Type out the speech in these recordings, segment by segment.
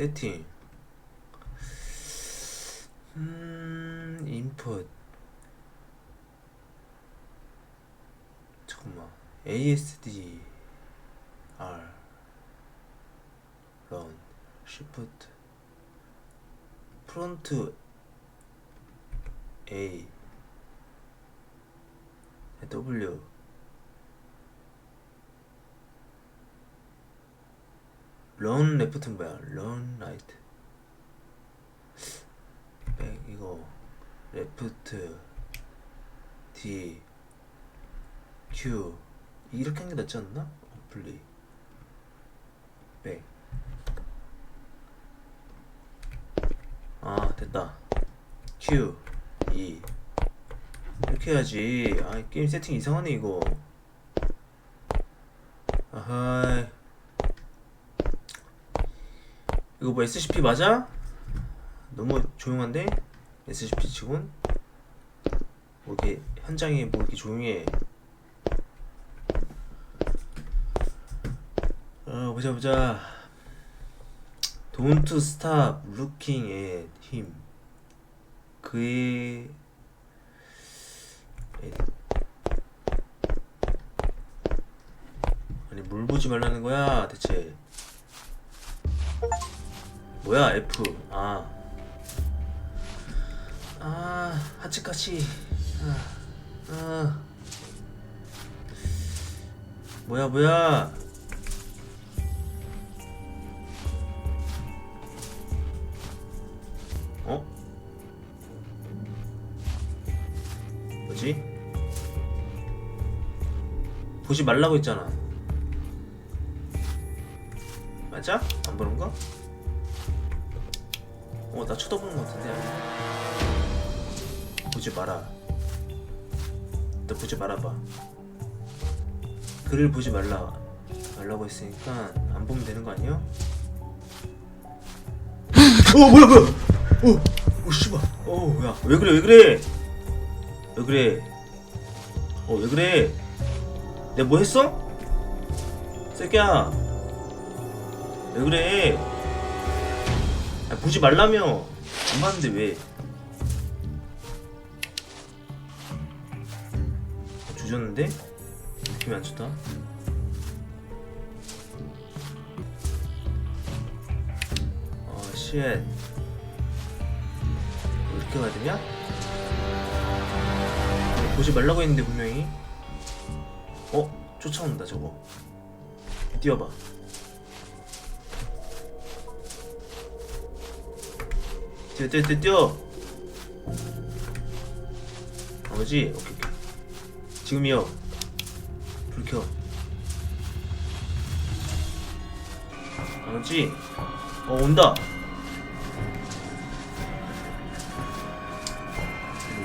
세팅. 음 인풋 잠깐만. ASD R 런 시프트 프론트 A. W 런 레프트는 뭐야? 런 라이트 백 이거 레프트 D Q 이렇게 하는 게 낫지 않나? 어플리 백 아, 됐다. Q, E. 이렇게 해야지. 아, 게임 세팅 이상하네, 이거. 아하이. 이거 뭐 SCP 맞아? 너무 조용한데? SCP 치곤? 뭐 이렇게 현장이 뭐 이렇게 조용해. 어, 보자, 보자. Don't stop looking at him. 그의 에- 아니 뭘 보지 말라는 거야 대체 뭐야 F 아 아, 하치카시. 아, 아. 뭐야, 뭐야. 어? 뭐지? 보지 말라고 했잖아. 맞아? 안 보는 거? 어, 나 쳐다보는 것 같은데. 보지 마라. 너 보지 말아봐. 글을 보지 말라 말라고 했으니까 안 보면 되는 거 아니야? 어 뭐야 뭐야? 어, 어 씨발. 어, 야, 왜 그래 왜 그래? 왜 그래? 어, 왜 그래? 내가 뭐 했어? 새끼야. 왜 그래? 아, 보지 말라며. 안 봤는데 왜? 어, 조졌는데? 느낌이 안 좋다. 어, 쉣. 이렇게 가야 되냐? 어, 보지 말라고 했는데 분명히. 어? 쫓아온다 저거. 뛰어봐. 뛰어 뛰어 뛰어 뛰어. 나머지 오케이. 지금이요. 불 켜. 나머지 어 온다.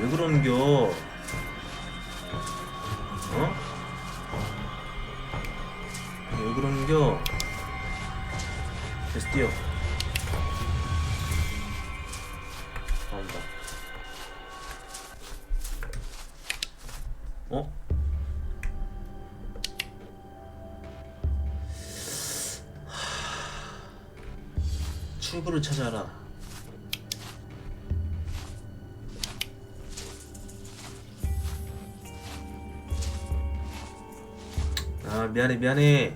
왜 그러는겨? 어? 왜 그러는겨? 계속 뛰어. 아 미안해 미안해.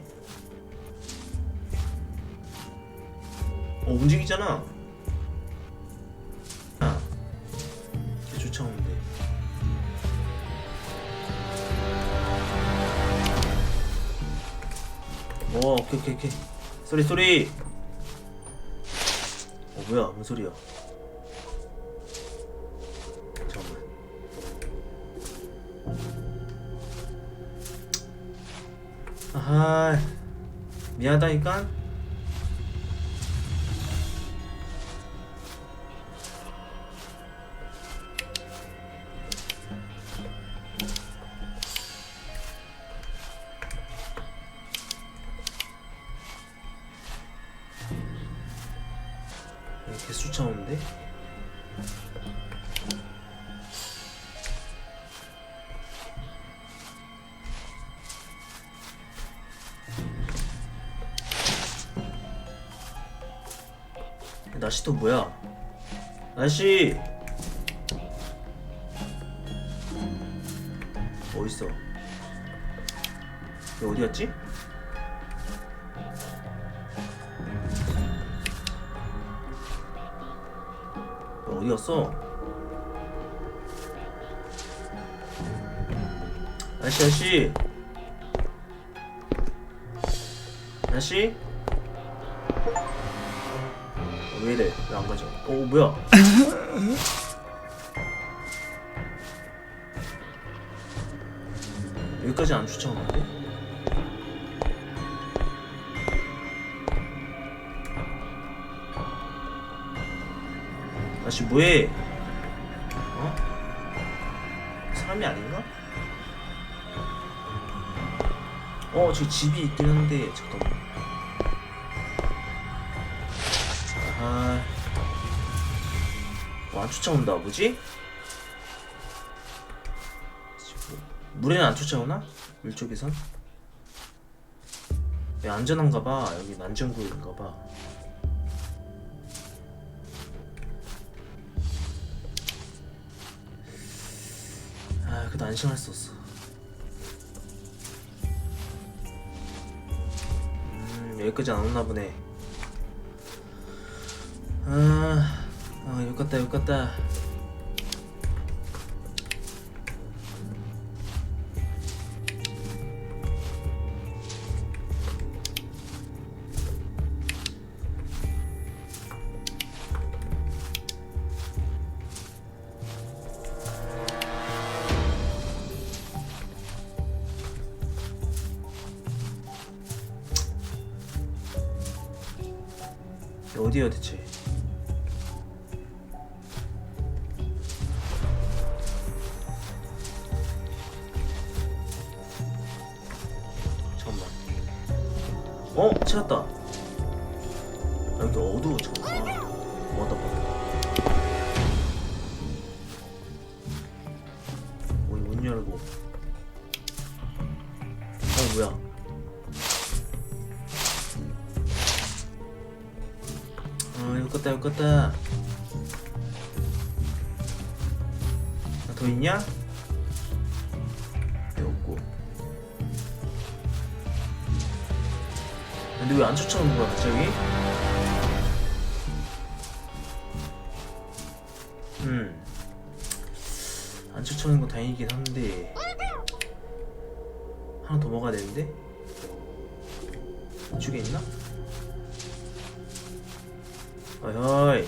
어 움직이잖아. 아, 걔 쫓아오는데. 오 오케이 오케이 오케이. 쏘리 쏘리. 어 뭐야 뭔 소리야? 아하 미안하다니까. 이렇게 쫓아오는데? 나시 또 뭐야? 얘 어디 갔지? 얘 어디 갔어? 아저씨 아저씨 아저씨 어, 왜 이래 왜 안 가져 어 뭐야 여기까지 안 쫓아오는데? 아저씨 뭐해 어? 사람이 아닌가? 어 저기 집이 있긴 한데 잠깐만 안 쫓아온다. 뭐지? 물에는 안 쫓아오나? 물 쪽에선? 야, 안전한가봐. 여기 난전구인가봐. 아, 그래도 안심할 수 없어. 음, 여기까지 안 오나 보네. 아, 아, 욕 같다, 욕 같다. 어디야 대체? 찾았다. 아, 여기 어두워 잠깐. 아, 뭐하다 봐. 어이 문 열고. 어 뭐야? 아 이거 껐다 이거 껐다. 아, 더 있냐? 근데 왜 안 쫓아오는 거야 갑자기? 음. 안 쫓아오는 건 다행이긴 한데 하나 더 먹어야 되는데? 이쪽에 있나? 어이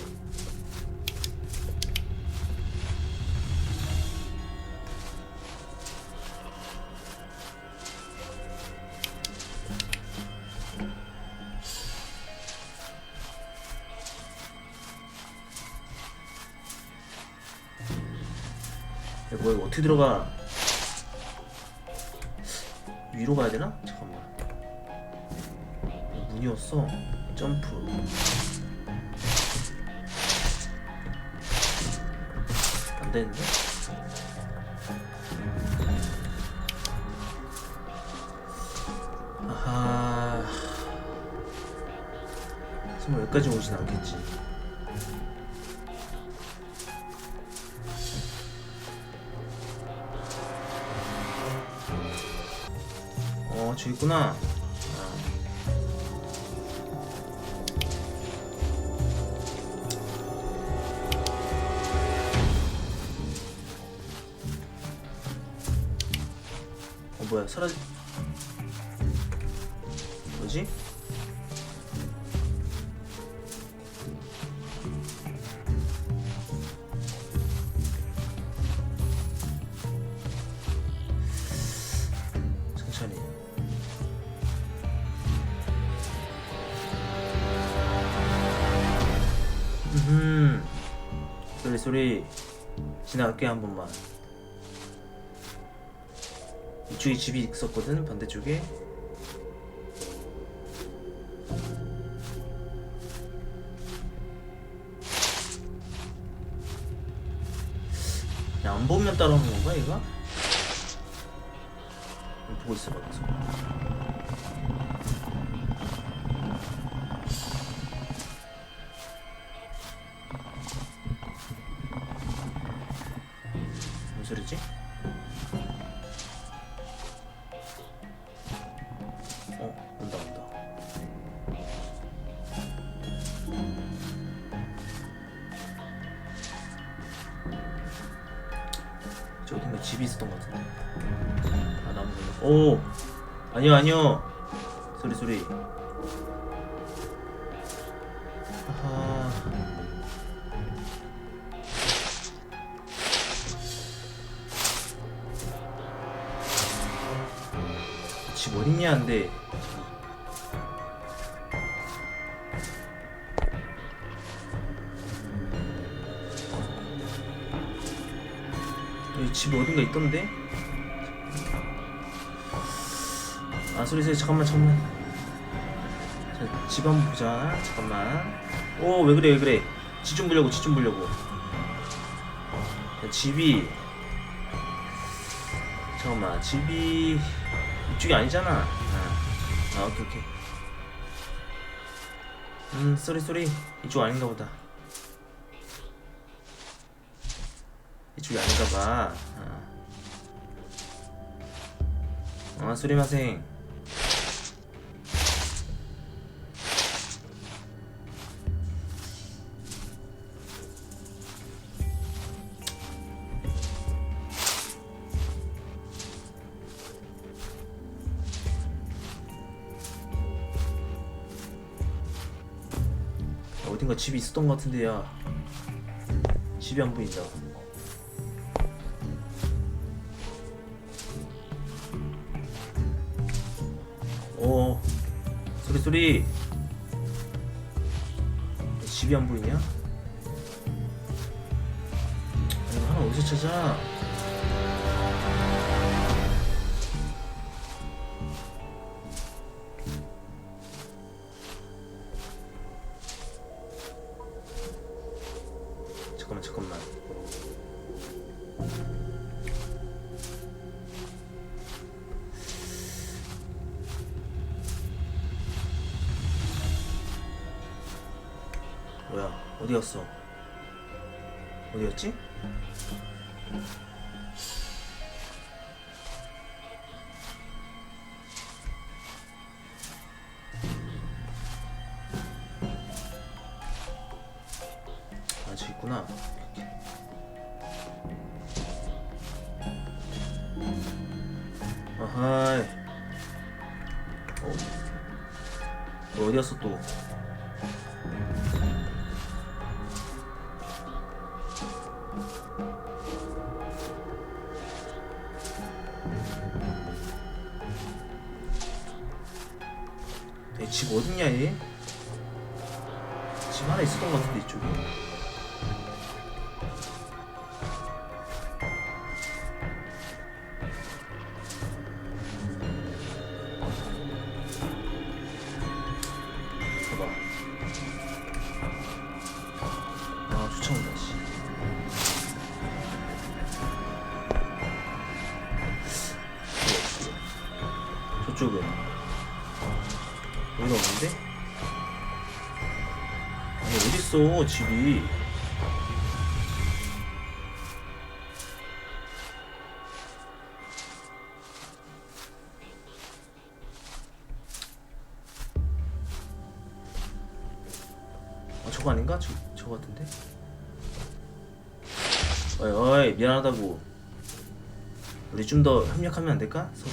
뭐야 이거 어떻게 들어가? 위로 가야 되나? 잠깐만. 문이었어. 점프. 안 되는데? 아하. 설마 여기까지 오진 않겠지 저기 있구나 아. 어 뭐야 사라지 뭐지? 지나갈게 한 번만. 이쪽에 집이 있었거든 반대쪽에. 야, 안 보면 따라오는 건가? 이거 보고 있어 봐 계속 아니요 아니요. 소리 소리. 아하. 집 어딨냐 여기 집 어딘가 있던데? 아 소리 소리 잠깐만 잠깐만. 자, 집 한번 보자. 잠깐만. 오 왜 그래 왜 그래? 집좀 보려고 집좀 보려고. 자, 집이. 잠깐만 집이 이쪽이 아니잖아. 아, 아 오케이 오케이. 음 쏘리 쏘리 이쪽 아닌가 보다. 이쪽이 아닌가 봐. 아, 아 쏘리마생 집이 있었던 것 같은데 야 집이 안 보인다 오 소리 소리 집이 안 보이냐? 이거 하나 어디서 찾아? 어디 갔어 어디였지? 아 저기 있구나 아하이 어? 너 어디 갔어 또 집 어딨냐 얘? 집 하나 있었던 것 같은데 이쪽에. 봐봐. 아 쫓아온다 씨. 저쪽은 여기가 없는데? 아니 어딨어 집이 아 저거 아닌가? 저, 저거 같은데? 어이 어이 미안하다고 우리 좀 더 협력하면 안 될까? 서로?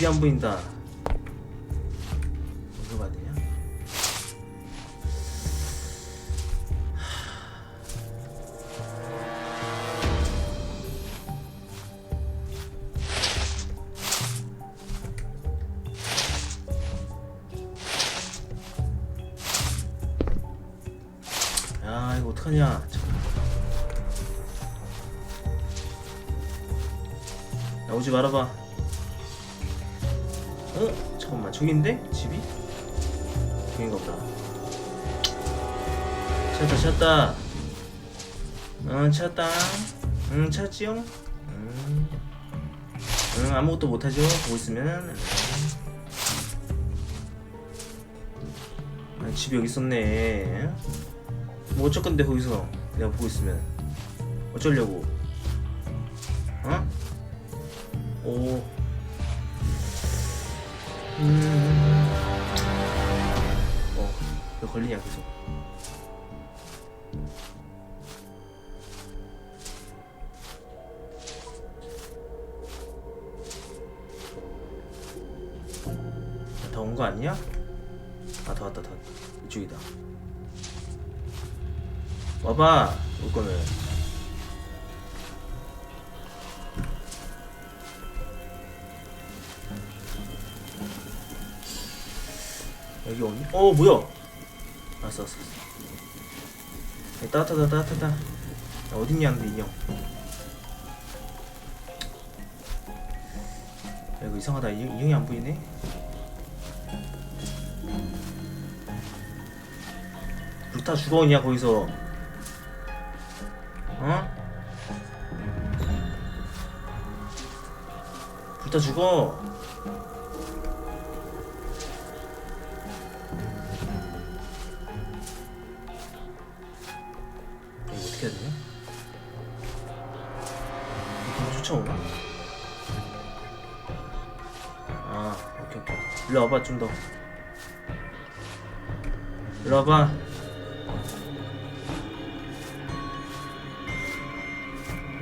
집이 안 보인다 어디로 가야 되냐? 야 이거 어떡하냐 잠깐만. 야 오지 말아봐 응 찾았지요 응, 응 아무것도 못하죠? 보고 있으면 응. 아, 집이 여기 있었네. 뭐 어쩔 건데 거기서? 내가 보고 있으면. 어쩌려고? 어? 오. 음... 어, 왜 걸리냐 계속 다온거 아니야? 아, 다 왔다, 다 왔다. 이쪽이다. 와봐, 올 거면. 여기 오니? 어, 뭐야? 왔어, 왔어. 야, 따뜻하다, 따뜻하다. 야, 어딨냐, 근데. 야, 이거 이상하다. 인형, 인형이 안 보이네? 불타 죽어오냐 거기서 어? 불타 죽어 이거 어떻게 해야 되냐? 이거 쫓아오나? 아 오케이 오케이 일로 와봐 좀더 일로 와봐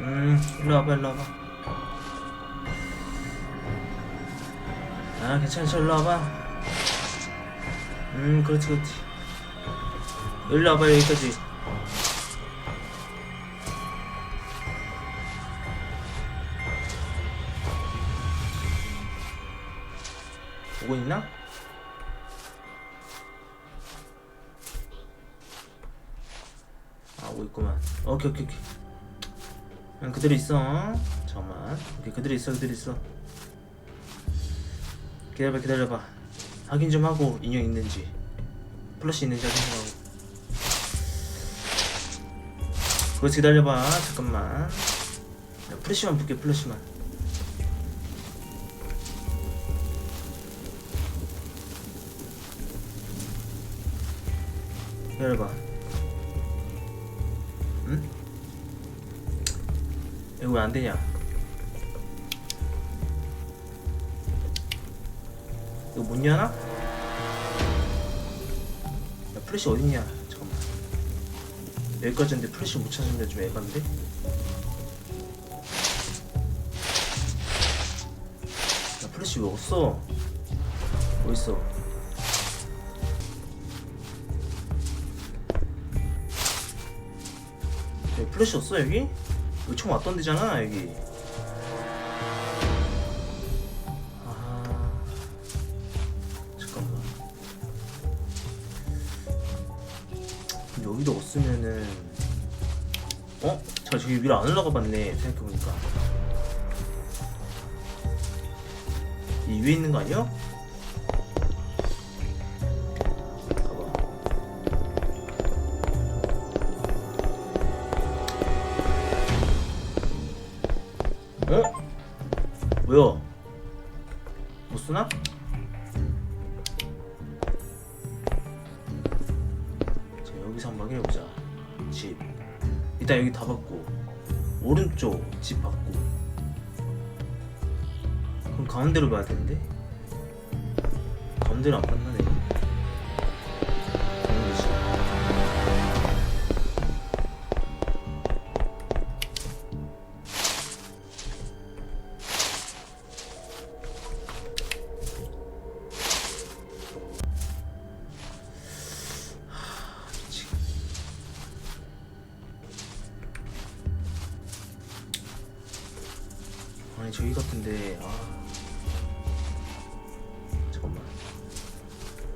음, 일로 와봐, 일로 와봐. 아, 괜찮아, 일로 와봐. 음, 그렇지, 그렇지. 일로 와봐, 여기까지. 오고 있나? 아, 오고 있구만. 오케이, 오케이, 오케이. 응, 그대로 있어. 잠깐만. 오케이, 그대로 있어, 그대로 있어. 기다려봐, 기다려봐. 확인 좀 하고 인형 있는지, 플러시 있는지 확인 좀 하고. 그거 기다려봐. 잠깐만. 야, 플래시만 볼게, 플래시만. 기다려봐. 이거 왜 안 되냐? 이거 못 여나? 야, 플래시 어딨냐? 잠깐만. 여기까지 했는데 플래시 못 찾았는데 좀 에반데? 야, 플래시 왜 없어? 어딨어? 여기 플래시 없어 여기? 여기 총 왔던 데잖아 여기 아 잠깐만 여기도 없으면은 어? 자 저기 위로 안 올라가 봤네 생각해보니까 이 위에 있는 거 아니야? 뭐야? 못 쓰나? 자 여기서 한번 해보자. 집. 일단 여기 다 받고 오른쪽 집 받고. 그럼 가운데로 봐야 되는데? 가운데로 안 받나네.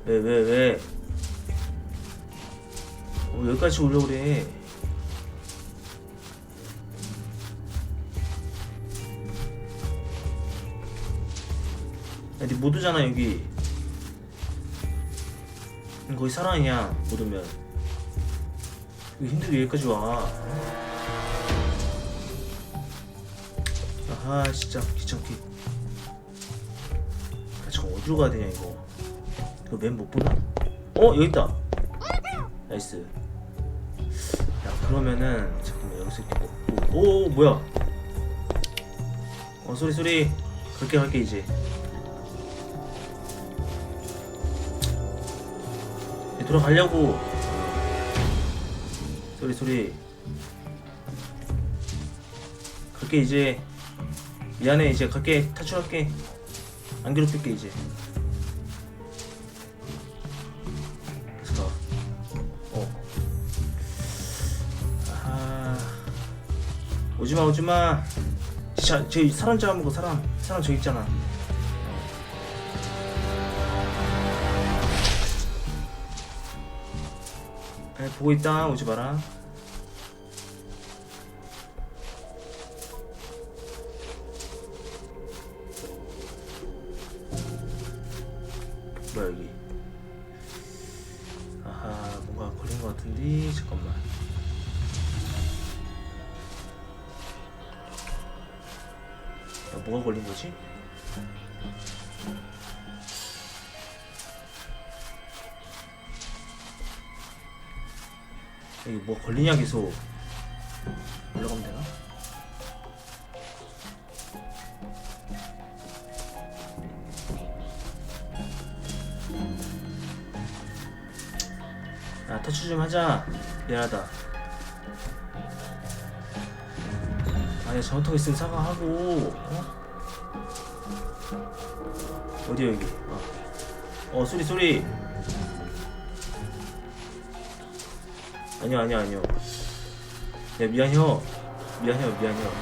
왜, 왜, 왜? 어, 여기까지 오려고 그래. 야, 니못 오잖아, 여기. 거의 사랑이야, 못 오면. 여기 힘들게 여기까지 와. 아하, 진짜 귀찮게. 아, 잠깐 어디로 가야 되냐, 이거. 이거 맨못 보나? 어 여기 있다. 나이스. 야 그러면은 잠깐만 여기서 이렇게 오, 오, 오 뭐야? 어 소리 소리. 갈게 갈게 이제. 이제 돌아가려고. 소리 소리. 갈게 이제. 미안해 이제 갈게. 탈출할게. 안 괴롭힐게 이제 오지마 오지마. 자, 저기 사람 잡아먹어 사람. 사람 저기 있잖아. 에, 보고 있다. 오지 마라. 뭐야 여기 뭐가 걸린 거지? 여기 뭐 걸리냐 계속 올라가면 되나? 야 터치 좀 하자 미안하다 아니 잘못하고 있으면 사과하고 어? 어디야 여기? 어, 어 소리 소리. 아니요 아니요 아니요. 야 미안해요 미안해요 미안해요.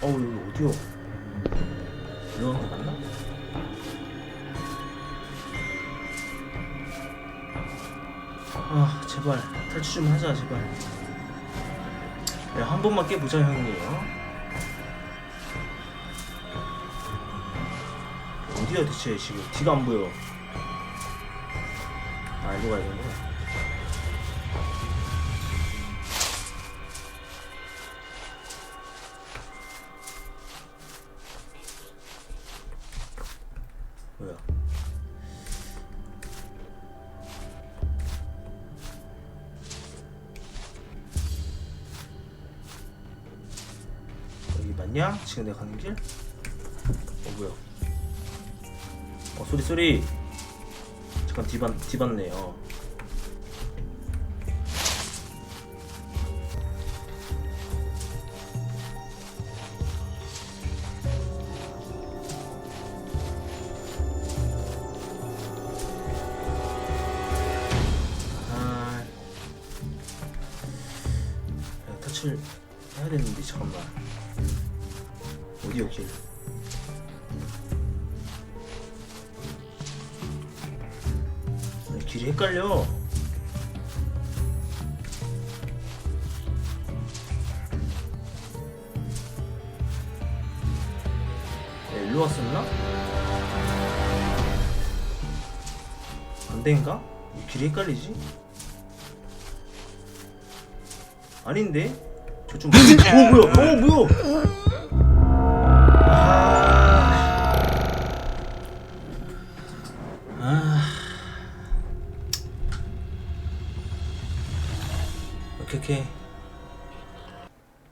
어우 여기 어디요 이런 거 제발 탈출 좀 하자 제발. 야, 한 번만 깨보자 형님 어? 어디야 대체 지금? 뒤가 안 보여. 아 일로 가야 되는 맞냐? 지금 내가 가는 길? 어 뭐야? 어 소리 소리. 잠깐 뒤반 뒤봤네요. 아. 해야 되는데 잠깐만 어디요 길 아니, 길이 헷갈려 야, 일로 왔었나? 안 된가? 왜 길이 헷갈리지? 아닌데? 저쪽 오 뭐야 어 뭐야